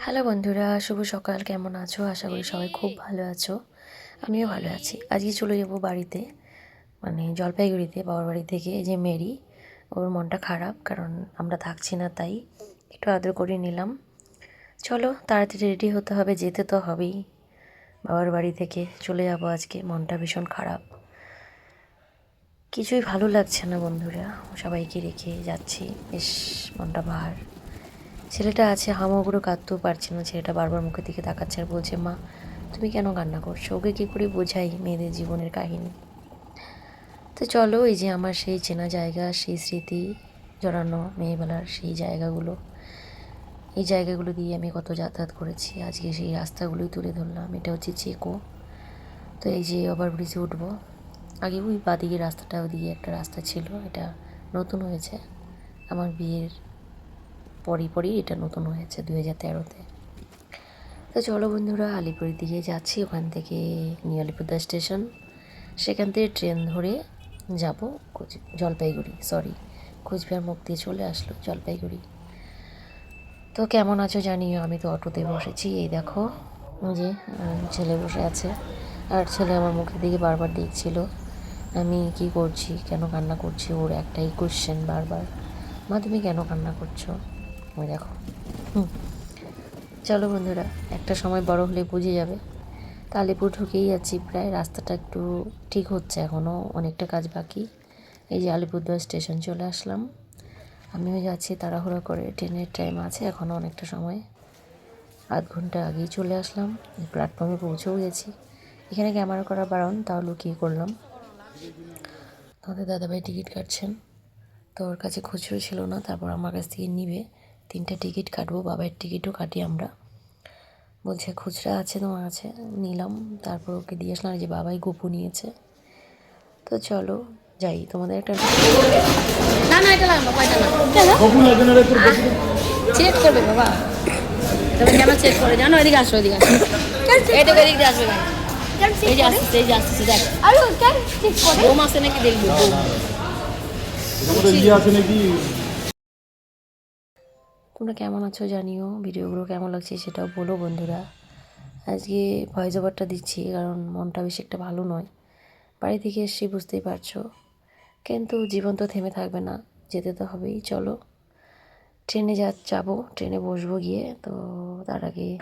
Hello বন্ধুরা, শুভ সকাল। কেমন আছো? আশা করি সবাই খুব ভালো আছো। আমিও ভালো আছি। আজকে চলে যাব বাড়িতে মানে জলপাইগুড়িতে, বাবার বাড়ি থেকে। যে মেরি, ওর মনটা খারাপ, কারণ আমরা থাকছি না, তাই একটু আদর করে নিলাম। চলো, তাড়াতাড়ি রেডি হতে হবে, যেতে তো হবেই। বাবার বাড়ি থেকে চলে যাব আজকে, মনটা ভীষণ খারাপ। কিছুই ভালো লাগছে না বন্ধুরা, সবাইকে রেখে যাচ্ছি। বেশ, মনটা ভার। ছেলেটা আছে হামাগুড়ো কাঁদতেও পারছে না, ছেলেটা বারবার মুখের দিকে তাকাচ্ছে আর বলছে, মা, তুমি কেন কান্না করছ? ওকে কী করে বোঝাই মেয়েদের জীবনের কাহিনী? তো চলো, এই যে আমার সেই চেনা জায়গা, সেই স্মৃতি জড়ানো মেয়েবেলার সেই জায়গাগুলো। এই জায়গাগুলো দিয়ে আমি কত যাতায়াত করেছি। আজকে সেই রাস্তাগুলোই তুলে ধরলাম। এটা হচ্ছে চেকো। তো এই যে ওভারব্রিজে উঠবো। আগে ওই বাদিকে রাস্তাটা, ওদিকে একটা রাস্তা ছিল। এটা নতুন হয়েছে। আমার বিয়ের পরই পরই এটা নতুন হয়েছে দু হাজার তেরোতে। তো চলো বন্ধুরা, আলিপুরের দিকে যাচ্ছি, ওখান থেকে নিউ আলিপুরদার স্টেশন। সেখান থেকে ট্রেন ধরে যাব কোচ, জলপাইগুড়ি সরি কোচবিহার মুখ দিয়ে চলে আসলো জলপাইগুড়ি। তো কেমন আছো জানিও, আমি তো অটোতে বসেছি, এই দেখো যে ছেলে বসে আছে। আর ছেলে আমার মুখের দিকে বারবার দেখছিল। আমি কি করছি, কেন কান্না করছি, ওর একটাই কোশ্চেন বারবার, মা, তুমি কেন কান্না করছ? ওই দেখো। হুম। চলো বন্ধুরা, একটা সময় বড় হলে বুঝে যাবে। তো আলিপুর ঢুকেই যাচ্ছি প্রায়, রাস্তাটা একটু ঠিক হচ্ছে এখনও অনেকটা কাজ বাকি। এই যে আলিপুরদুয়ার স্টেশন চলে আসলাম। আমিও যাচ্ছি তাড়াহুড়া করে, ট্রেনের টাইম আছে এখনও অনেকটা সময়। আধ ঘণ্টা আগেই চলে আসলাম প্ল্যাটফর্মে পৌঁছেও গেছি। এখানে ক্যামেরা করা বারণ, তাও লুকিয়ে করলাম। তোমাদের দাদাভাই টিকিট কাটছেন, তো ওর কাছে খুচরো ছিল না, তারপর আমার কাছ থেকে নিবে। তিনটা টিকিট কাটবো বাবার টিকিটও কাটি আমরা। বলছে খুচরা আছে তোমার আছে নিলাম। তারপর ওকে দিয়ে আসলাম। যে বাবাই গোপু নিয়েছে। তো চলো যাই। তোমাদের একটা না না এটা লাগবে পয়সা না চেক করবে বাবা। তুমি কেন চেক করে জানো এদিকে আসো এদিকে আসো। এদিক দিয়ে আসবে ভাই। এই যে আসছে এই যে আসছে দেখ। আরে কেন ঠিক করে? বোম আসে নাকি দেখবি? বোম ইয়ে আছে নাকি? তোমরা কেমন আছো জানিও? ভিডিওগুলো কেমন লাগছে সেটাও বলো বন্ধুরা। আজকে ভয়েস ওভারটা দিচ্ছি কারণ মনটা বেশি একটা ভালো নয়। বাড়ি থেকে এসছি, বুঝতেই পারছ। কিন্তু জীবন তো থেমে থাকবে না, যেতে তো হবেই, চলো। ট্রেনে যা, যাব, ট্রেনে বসবো গিয়ে। তো তার আগে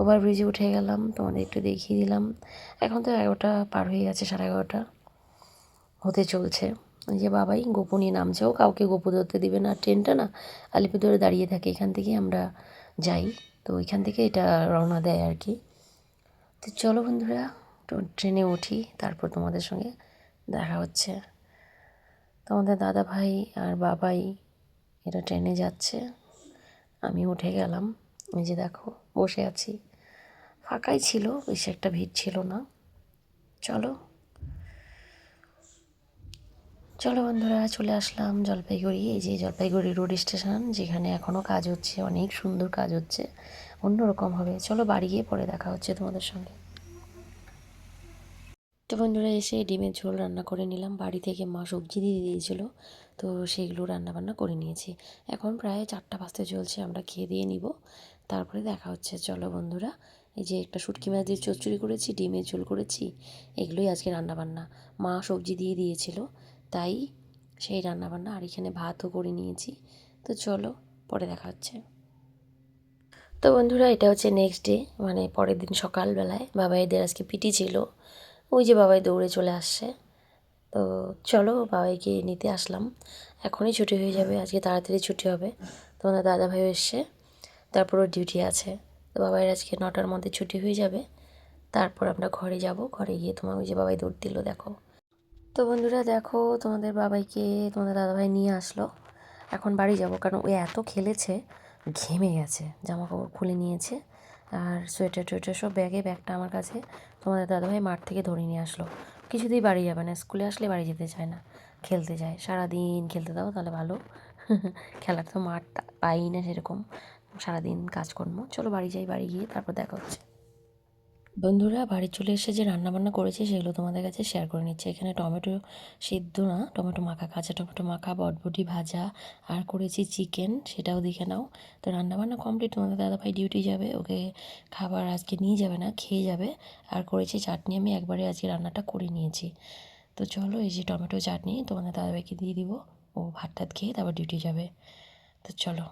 ওভার ব্রিজে উঠে গেলাম, তোমাদের একটু দেখিয়ে দিলাম। এখন তো এগারোটা পার হয়ে গেছে, সাড়ে এগারোটা। হতে চলছে। যে, বাবাই, গোপনীয় নামছেও কাউকে গোপু ধরতে দিবে না, ট্রেনটা না? আলিপুরদুয়ারে দাঁড়িয়ে থাকে, এখান থেকে আমরা যাই। তো ওইখান থেকে এটা রওনা দেয় আর কি। তো চলো বন্ধুরা ট্রেনে উঠি, তারপর তোমাদের সঙ্গে দেখা হচ্ছে। তোমাদের দাদা ভাই আর বাবাই, এরা ট্রেনে যাচ্ছে। আমি উঠে গেলাম। এই যে দেখো, বসে আছি। ফাঁকাই ছিল, বেশি একটা ভিড় ছিল না। চলো। চলো বন্ধুরা, চলে আসলাম জলপাইগুড়ি, এই যে জলপাইগুড়ি রোড স্টেশন যেখানে এখনও কাজ হচ্ছে, অনেক সুন্দর কাজ হচ্ছে, অন্যরকম হবে। চলো বাড়ি গিয়ে পরে দেখা হচ্ছে তোমাদের সঙ্গে। তো বন্ধুরা, এসে ডিমের ঝোল রান্না করে নিলাম। বাড়ি থেকে মা সবজি দিয়ে দিয়েছিল, তো সেইগুলো রান্না বান্না করে নিয়েছি। এখন প্রায় চারটা বাজতে চলছে, আমরা খেয়ে দিয়ে নিব। তারপরে দেখা হচ্ছে। চলো বন্ধুরা, এই যে একটা শুটকি মাছ দিয়ে চচ্চড়ি করেছি, ডিমের ঝোল করেছি, এগুলোই আজকে রান্না বান্না মা সবজি দিয়ে দিয়েছিল তাই সেই রান্নাবান্না আর এখানে ভাতও করে নিয়েছি। তো চলো, পরে দেখা হচ্ছে। তো বন্ধুরা, এটা হচ্ছে নেক্সট ডে মানে পরের দিন সকালবেলায়। বাবাইদের আজকে পিটি ছিল। ওই যে বাবাই দৌড়ে চলে আসছে। তো চলো, বাবাইকে নিতে আসলাম। এখনই ছুটি হয়ে যাবে, আজকে তাড়াতাড়ি ছুটি হবে। তোমাদের দাদা ভাইও এসছে। তারপর ওর ডিউটি আছে। তো বাবাইয়ের আজকে নটার মধ্যে ছুটি হয়ে যাবে। তারপর আমরা ঘরে যাব। ঘরে গিয়ে তোমার ওই যে বাবাই দৌড় দিল, দেখো। তো বন্ধুরা দেখো, তোমাদের বাবাইকে, তোমাদের দাদাভাই নিয়ে আসলো। এখন বাড়ি যাব, কারণ ও এত খেলেছে, ঘেমে গেছে জামা কাপড় খুলে নিয়েছে, আর সোয়েটার টোয়েটার সব ব্যাগে, ব্যাগটা আমার কাছে। তোমাদের দাদাভাই মাঠ থেকে ধরে নিয়ে আসলো। কিছুতেই বাড়ি যাবে না, স্কুলে আসলে বাড়ি যেতে চায় না, খেলতে যায়। সারাদিন খেলতে দাও, তাহলে ভালো। খেলার তো মাঠ পাই না সেরকম, সারাদিন কাজকর্ম। চলো বাড়ি যাই, বাড়ি গিয়ে তারপর দেখা হচ্ছে। বন্ধুরা, বাড়ি চলে এসে যে রান্নাবান্না করেছি সেগুলো তোমাদের কাছে শেয়ার করে নিচ্ছি। এখানে টমেটো সিদ্ধ না, টমেটো মাখা কাঁচা টমেটো মাখা, বটবটি ভাজা, আর করেছি চিকেন সেটাও দেখে নাও। তো রান্নাবান্না কমপ্লিট তোমাদের দাদাভাই ডিউটি যাবে, ওকে খাবার আজকে নিয়ে যাবে না, খেয়ে যাবে। আর করেছি চাটনি, আমি একবারে আজকে রান্নাটা করে নিয়েছি। তো চলো, এই যে টমেটো চাটনি, তোমাদের দাদাভাইকে দিয়ে দিব, ও ভাত টাত খেয়ে তারপর ডিউটি যাবে। তো চলো।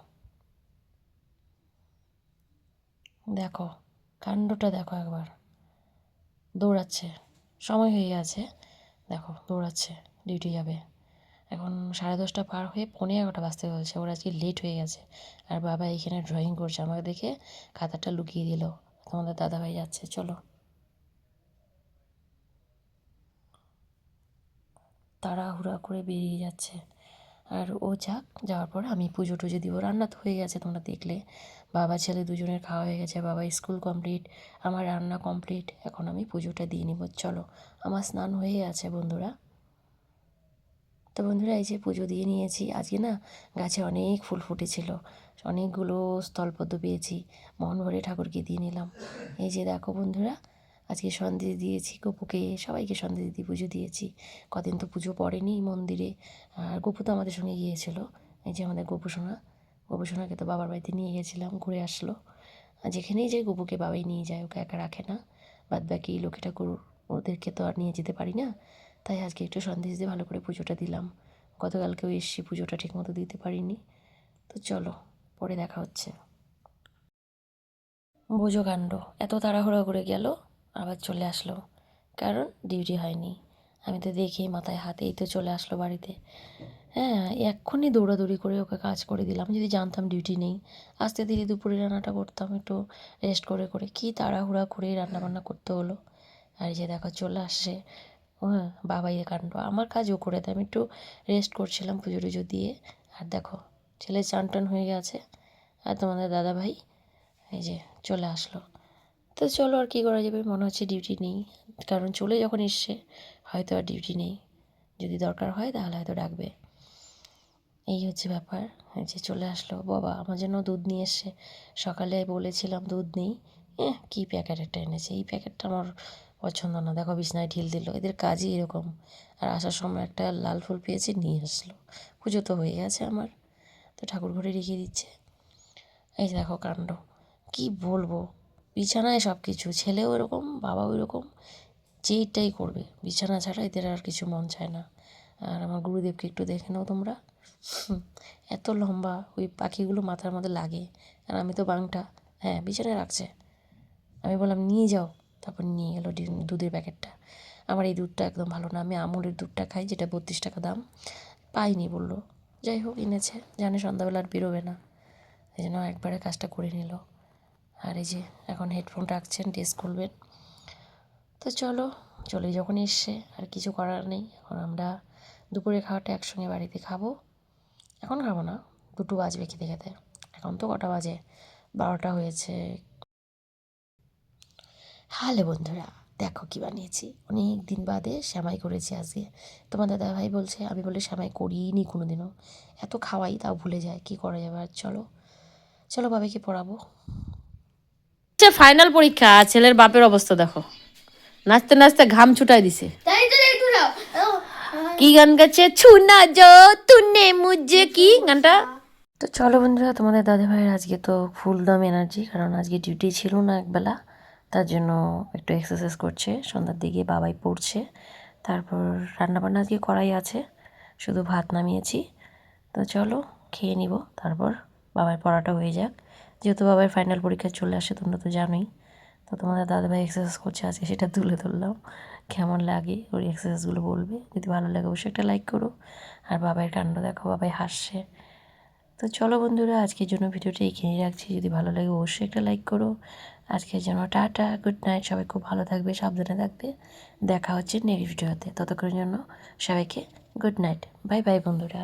দেখো কাণ্ডটা দেখো একবার। দৌড়াচ্ছে। সময় হয়ে গেছে। দেখো, দৌড়াচ্ছে। ডিউটি যাবে। এখন সাড়ে দশটা পার হয়ে পনেরো এগারোটা বাজতে বলছে ওর আজকে লেট হয়ে গেছে। আর বাবা এখানে ড্রয়িং করছে। আমাকে দেখে খাতাটা লুকিয়ে দিল। তোমাদের দাদাভাই যাচ্ছে। চলো। তাড়াহুড়া করে বেরিয়ে যাচ্ছে। আর ও যাক, যাওয়ার পর আমি পুজো টুজো দিব। রান্না তো হয়ে গেছে তোমরা দেখলে। বাবা, ছেলে দুজনের খাওয়া হয়ে গেছে। বাবা, স্কুল কমপ্লিট আমার রান্না কমপ্লিট এখন আমি পুজোটা দিয়ে নিব। চলো, আমার স্নান হয়ে আছে বন্ধুরা। তো বন্ধুরা, এই যে পুজো দিয়ে নিয়েছি। আজকে না গাছে অনেক ফুল ফুটেছিল। অনেকগুলো স্থলপদ্ম পেয়েছি। মন ভরে ঠাকুরকে দিয়ে নিলাম। এই যে দেখো বন্ধুরা আজকে সন্দেশ দিয়েছি গপুকে, সবাইকে সন্দেশ দিয়ে পুজো দিয়েছি। কদিন তো পুজো পড়েনি মন্দিরে। আর গপু তো আমাদের সঙ্গে গিয়েছিল। এই যে আমাদের গপু সোনা সোনাকে তো বাবার বাড়িতে নিয়ে গেছিলাম, ঘুরে আসলো। আর যেখানেই যাই গপুকে বাবাই নিয়ে যায়, ওকে একা রাখে না। বাদ বাকি লক্ষ্মী ঠাকুর ওদেরকে তো আর নিয়ে যেতে পারি না। তাই আজকে একটু সন্দেশ দিয়ে ভালো করে পুজোটা দিলাম। গতকালকেও এসছি, পুজোটা ঠিকমতো দিতে পারিনি। তো চলো, পরে দেখা হচ্ছে। বোঝো কাণ্ড এত তাড়াহুড়ো করে গেল। আবার চলে আসলো। কারণ ডিউটি হয়নি। আমি তো দেখি মাথায় হাতেই তো চলে আসলো বাড়িতে। হ্যাঁ এক্ষুনি দৌড়াদৌড়ি করে ওকে কাজ করে দিলাম। যদি জানতাম ডিউটি নেই। আস্তে ধীরে দুপুরে রান্নাটা করতাম একটু রেস্ট করে করে। কী তাড়াহুড়া করে রান্নাবান্না করতে হলো। আর যে দেখো, চলে আসছে। হ্যাঁ বাবাই কাণ্ড। আমার কাজও করে দেয়। আমি একটু রেস্ট করছিলাম পুজো টুজো দিয়ে। আর দেখো, ছেলে চান টান হয়ে গেছে। আর তোমাদের দাদা ভাই এই যে চলে আসলো। তো চলো আর কী করা যাবে? মনে হচ্ছে ডিউটি নেই। কারণ চলে যখন এসছে, হয়তো আর ডিউটি নেই। যদি দরকার হয় তাহলে হয়তো ডাকবে। এই হচ্ছে ব্যাপার। যে চলে আসলো। বাবা, আমার জন্য দুধ নিয়ে এসছে। সকালে বলেছিলাম দুধ নেই। এহ, কী প্যাকেট একটা এনেছে? এই প্যাকেটটা আমার পছন্দ না। দেখো, বিছনায় ঢিল দিল। এদের কাজই এরকম। আর আসার সময় একটা লাল ফুল পেয়েছে, নিয়ে আসলো। পুজো তো হয়ে গেছে আমার। তো ঠাকুর ঘরে রেখে দিচ্ছে। এই দেখো কাণ্ড। কী বলব? বিছানায় সব কিছু ছেলেও এরকম বাবাও এরকম যেইটাই করবে। বিছানা ছাড়া এদের আর কিছু মন চায় না। আর আমার গুরুদেবকে একটু দেখে নাও তোমরা। এত লম্বা ওই পাখিগুলো মাথার মধ্যে লাগে। আর আমি তো বাংটা। হ্যাঁ বিছানায় রাখছে। আমি বললাম, নিয়ে যাও। তারপর নিয়ে গেলো দুধের প্যাকেটটা। আমার এই দুধটা একদম ভালো না। আমি আমুলের দুধটা খাই, যেটা বত্রিশ টাকা দাম। পাইনি বলল। যাই হোক, এনেছে। জানে সন্ধ্যাবেলা আর বেরোবে না। এই জন্য একবারে কাজটা করে নিল। আর এই যে এখন হেডফোন রাখছেন ড্রেস খুলবেন। তো চলো, চলে যখন এসছে, আর কিছু করার নেই। এখন আমরা দুপুরে খাওয়াটা একসঙ্গে বাড়িতে খাব। এখন খাব না, দুটো বাজবে খেতে খেতে। এখন তো কটা বাজে? বারোটা হয়েছে। হ্যালো বন্ধুরা, দেখো কি বানিয়েছি। অনেক দিন বাদে শ্যামাই করেছি আজকে। তোমার দাদা ভাই বলছে, আমি বলে শ্যামাই করিনি কোনো দিনও এত খাওয়াই, তাও ভুলে যায়, কি করা যাবে? আর চলো চলো বাবাকে পড়াবো। ফাইনাল পরীক্ষা ছেলের বাপের অবস্থা দেখো। নাচতে নাচতে ঘাম ছুটাই দিছে। তাই তো একটু দাও ও, কি গান গাচ্ছে? ছুনা যো তুনে মুজে কি? গানটা? তো চলো বন্ধুরা তোমাদের দাদা ভাইয়ের আজকে তো ফুল দাম এনার্জি কারণ আজকে ডিউটি ছিল না একবেলা। তার জন্য একটু এক্সারসাইজ করছে সন্ধ্যার দিকে বাবাই পড়ছে। তারপর রান্নাবান্না আজকে করাই আছে শুধু ভাত নামিয়েছি। তো চলো খেয়ে নিব তারপর বাবার পড়াটা হয়ে যাক। যেহেতু বাবার ফাইনাল পরীক্ষা চলে আসে, তোমরা তো জানোই। তো তোমাদের দাদাভাই এক্সারসাইজ করছে আজকে, সেটা তুলে ধরলাম। কেমন লাগে ওর এক্সারসাইজগুলো বলবে। যদি ভালো লাগে অবশ্যই একটা লাইক করো। আর বাবার কাণ্ড দেখো, বাবাই হাসছে। তো চলো বন্ধুরা, আজকের জন্য ভিডিওটা এখানেই রাখছি। যদি ভালো লাগে অবশ্যই একটা লাইক করো। আজকের জন্য টাটা গুড নাইট সবাই খুব ভালো থাকবে, সাবধানে থাকবে। দেখা হচ্ছে নেক্সট ভিডিওতে ততক্ষণের জন্য সবাইকে গুড নাইট বাই বাই বন্ধুরা।